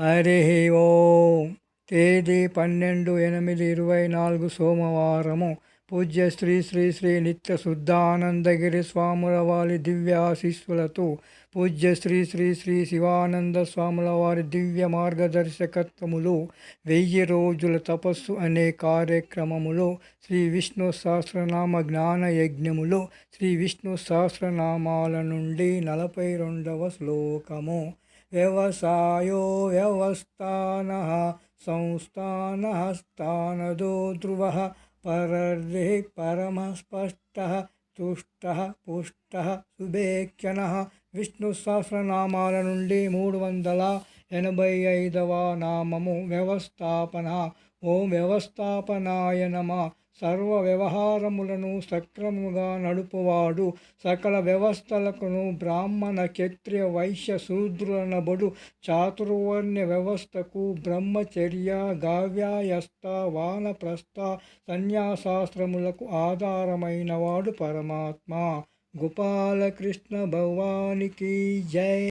హరి ఓం. తేదీ పన్నెండు ఎనిమిది ఇరవై నాలుగు సోమవారము. పూజ్య శ్రీ శ్రీ శ్రీ నిత్య శుద్ధానందగిరి స్వాముల వారి దివ్య ఆశీస్సులతో పూజ్య శ్రీ శ్రీ శ్రీ శివానంద స్వాముల వారి దివ్య మార్గదర్శకత్వములు వెయ్యి రోజుల తపస్సు అనే కార్యక్రమములో శ్రీ విష్ణు సహస్రనామ జ్ఞాన యజ్ఞములో శ్రీ విష్ణు సహస్రనామాల నుండి నలభై రెండవ శ్లోకము. వ్యవసాయో వ్యవస్థాన సంస్థాన స్థానదో ధ్రువ పరర్ధి పరమస్పష్ట తుష్ట పుష్ట శుభేఖ్యన విష్ణు సహస్రనామాల నుండి మూడు వందల ఎనభై ఐదవ నామము వ్యవస్థాపన. ఓం వ్యవస్థాపనాయ నమ. సర్వ వ్యవహారములను సక్రముగా నడుపువాడు. సకల వ్యవస్థలకును బ్రాహ్మణ క్షత్రియ వైశ్య శూద్రులనబడు చాతుర్వర్ణ్య వ్యవస్థకు బ్రహ్మచర్య గావ్యాయస్త వానప్రస్థ సన్యాసాశ్రములకు ఆధారమైనవాడు పరమాత్మ. గోపాలకృష్ణ భగవానికి జై.